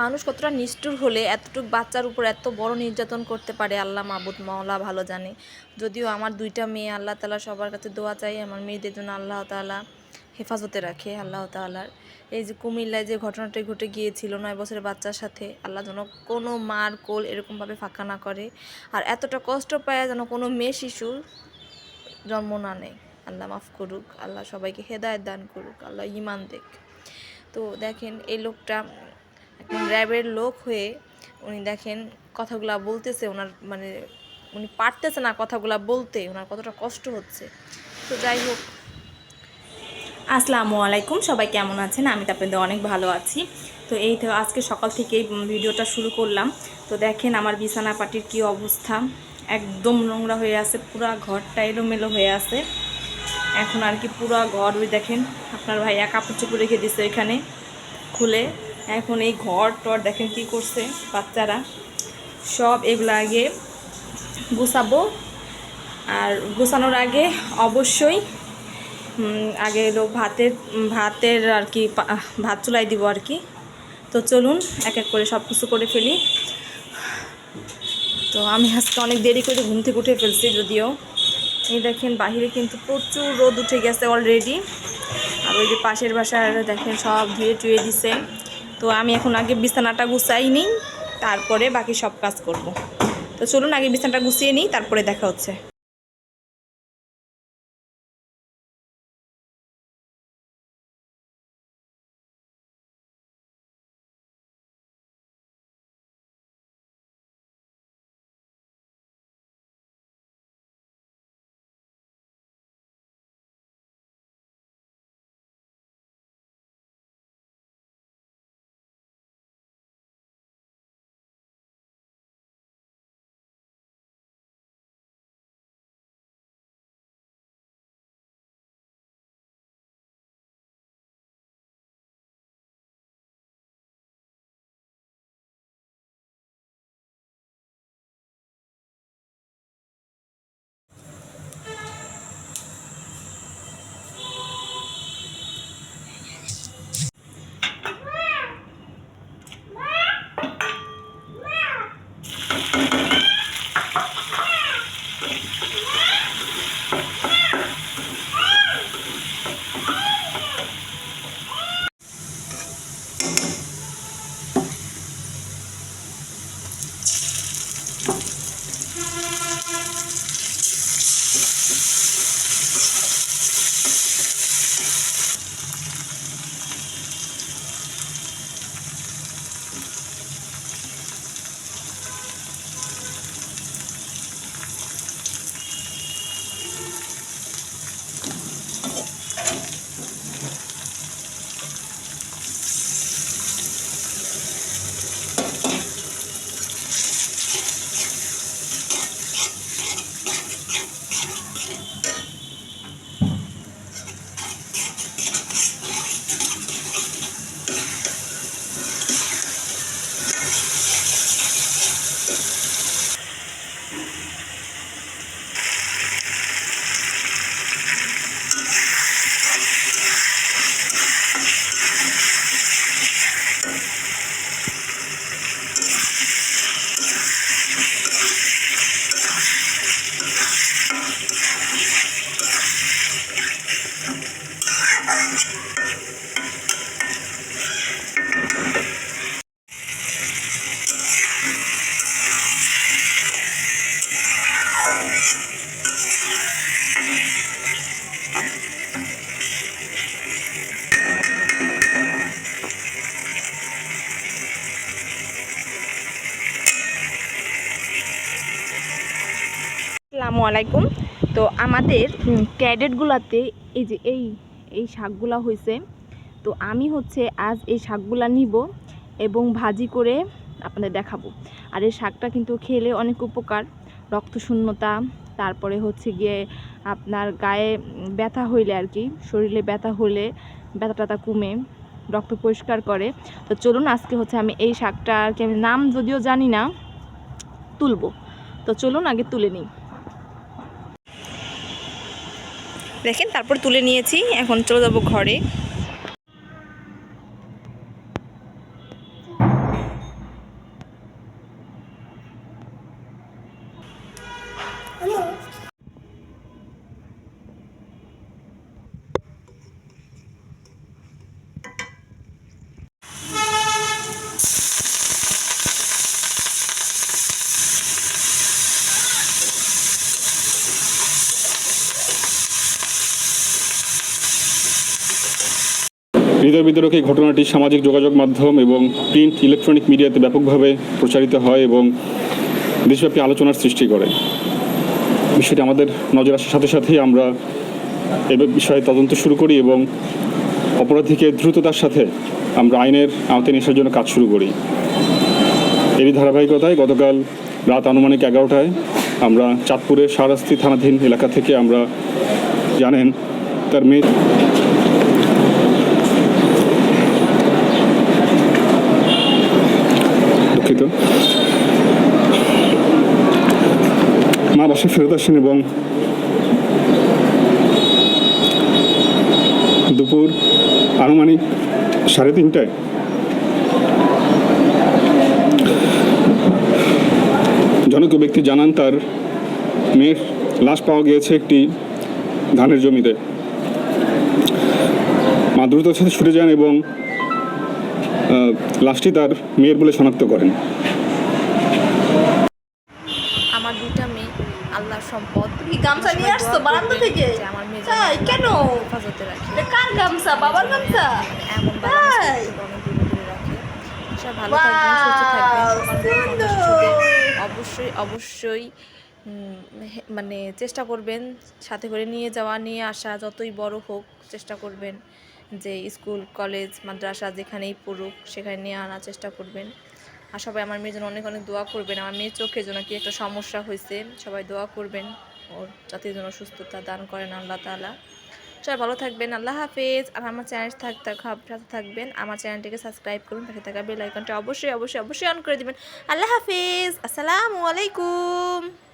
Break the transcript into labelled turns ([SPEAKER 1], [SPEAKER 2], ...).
[SPEAKER 1] মানুষ কতটা নিষ্ঠুর হলে এতটুকু বাচ্চার উপর এত বড় নির্যাতন করতে পারে আল্লাহ মাবুদ, মাওলা ভালো জানে। যদিও আমার দুইটা মেয়ে, আল্লাহ তালা সবার কাছে দোয়া চাই, আমার মেয়েদের জন্য আল্লাহ তালা হেফাজতে রাখে, আল্লাহ তালার এই যে কুমিল্লায় যে ঘটনাটা ঘটে গিয়েছিল নয় বছরের বাচ্চার সাথে, আল্লাহ যেন কোনো মার কোল এরকমভাবে ফাঁকা না করে। আর এতটা কষ্ট পায় যেন কোনো মেয়ে শিশুর জন্ম না নেয়। আল্লাহ মাফ করুক, আল্লাহ সবাইকে হেদায়ত দান করুক, আল্লাহ ইমান দেখ। তো দেখেন, এই লোকটা র্যাবের লোক হয়ে উনি দেখেন কথাগুলা বলতেছে, ওনার মানে উনি পারতেছে না কথাগুলা বলতে, ওনার কতটা কষ্ট হচ্ছে। তো যাই হোক।
[SPEAKER 2] আসসালামু আলাইকুম, সবাই কেমন আছেন? আমি তো আপনাদের অনেক ভালো আছি। তো এই তো আজকে সকাল থেকেই ভিডিওটা শুরু করলাম। তো দেখেন আমার বিছানা পাটির কী অবস্থা। একদম নোংরা হয়ে আছে, পুরো ঘরটা এলোমেলো হয়ে আছে। এখন আর কি পুরো ঘর, ওই দেখেন, আপনার ভাইয়া কাপড় চোপড় রেখে দিছে এখানে খুলে। এখন এই ঘর টর দেখেন কি করছে বাচ্চারা। সব এগুলো আগে গুছাবো। আর গোছানোর আগে অবশ্যই আগে এলো ভাতের ভাতের আর কি ভাত চুলাই দিব আর কি। তো চলুন, এক এক করে সব কিছু করে ফেলি। তো আমি আজকে অনেক দেরি করে ঘুম থেকে উঠে ফেলছি যদিও। এই দেখেন বাহিরে কিন্তু প্রচুর রোদ উঠে গেছে অলরেডি আর ওই যে পাশের বাসার দেখেন সব ধুয়ে টুয়ে দিছে। তো আমি এখন আগে বিছানাটা গুছাই নিই, তারপরে বাকি সব কাজ করব। তো চলুন, আগে বিছানাটা গুছিয়ে নিই, তারপরে দেখা হচ্ছে। আসসালামু আলাইকুম। তো আমাদের ক্যাডেটগুলাতে এই যে এই এই শাকগুলা হয়েছে তো আমি হচ্ছে আজ এই শাকগুলা নিব এবং ভাজি করে আপনাদের দেখাবো। আর এই শাকটা কিন্তু খেলে অনেক উপকার, রক্তশূন্যতা, তারপরে হচ্ছে গিয়ে আপনার গায়ে ব্যথা হইলে আর কি, শরীরে ব্যথা হলে ব্যথা টাথা কমে, রক্ত পরিষ্কার করে। তো চলুন আজকে হচ্ছে আমি এই শাকটা আর কি আমি নাম যদিও জানি না, তুলবো। তো চলুন আগে তুলে নিই। দেখেন তারপর তুলে নিয়েছি। এখন চলে যাব ঘরে।
[SPEAKER 3] হৃদয় এই ঘটনাটি সামাজিক যোগাযোগ মাধ্যম এবং প্রিন্ট ইলেকট্রনিক মিডিয়াতে ব্যাপকভাবে প্রচারিত হয় এবং দেশব্যাপী আলোচনার সৃষ্টি করে। বিষয়টি আমাদের নজর আসার সাথে সাথেই আমরা এ বিষয়ে তদন্ত শুরু করি এবং অপরাধীকে দ্রুততার সাথে আমরা আইনের আওতায় নিয়ে জন্য কাজ শুরু করি। এরই ধারাবাহিকতায় গতকাল রাত আনুমানিক এগারোটায় আমরা চাঁদপুরের সারাস্তি থানাধীন এলাকা থেকে আমরা জানেন তার মেয়ে দুঃখিত মা বাসায় ফেরত আসেন এবং দুপুর আনুমানিক সাড়ে তিনটায় জনক ব্যক্তি জানান, তার মেয়ের লাশ পাওয়া গিয়েছে একটি ধানের জমিতে। মা দ্রুততার সাথে ছুটে যান এবং লাশটি তার মেয়ের বলে শনাক্ত করেন।
[SPEAKER 2] আমার দুইটা মেয়ে আল্লাহর সম্পদ।
[SPEAKER 1] কি গামছা নিয়ে আসছো বারান্দা থেকে?
[SPEAKER 2] আমার মেয়ে
[SPEAKER 1] তাই, কেন?
[SPEAKER 2] হেফাজতে রাখে।
[SPEAKER 1] কার গামছা? বাবার গামছা?
[SPEAKER 2] এমন
[SPEAKER 1] তাই?
[SPEAKER 2] ভালো থাকবেন অবশ্যই অবশ্যই মানে চেষ্টা করবেন সাথে করে নিয়ে যাওয়া নিয়ে আসা যতই বড় হোক চেষ্টা করবেন। যে স্কুল, কলেজ, মাদ্রাসা যেখানেই পড়ুক, সেখানে নিয়ে আনার চেষ্টা করবেন। আর সবাই আমার মেয়ের জন্য অনেক অনেক দোয়া করবেন। আমার মেয়ের চোখের জন্য কি একটা সমস্যা হয়েছে, সবাই দোয়া করবেন। ওর জাতির জন্য সুস্থতা দান করেন আল্লাহ তাআলা। সবাই ভালো থাকবেন, আল্লাহ হাফেজ। আর আমার চ্যানেল থাক সাথে থাকবেন। আমার চ্যানেলটিকে সাবস্ক্রাইব করুন, পাশে থাকা বেল আইকনটা অবশ্যই অবশ্যই অবশ্যই অন করে দিবেন। আল্লাহ হাফেজ। আসসালামু আলাইকুম।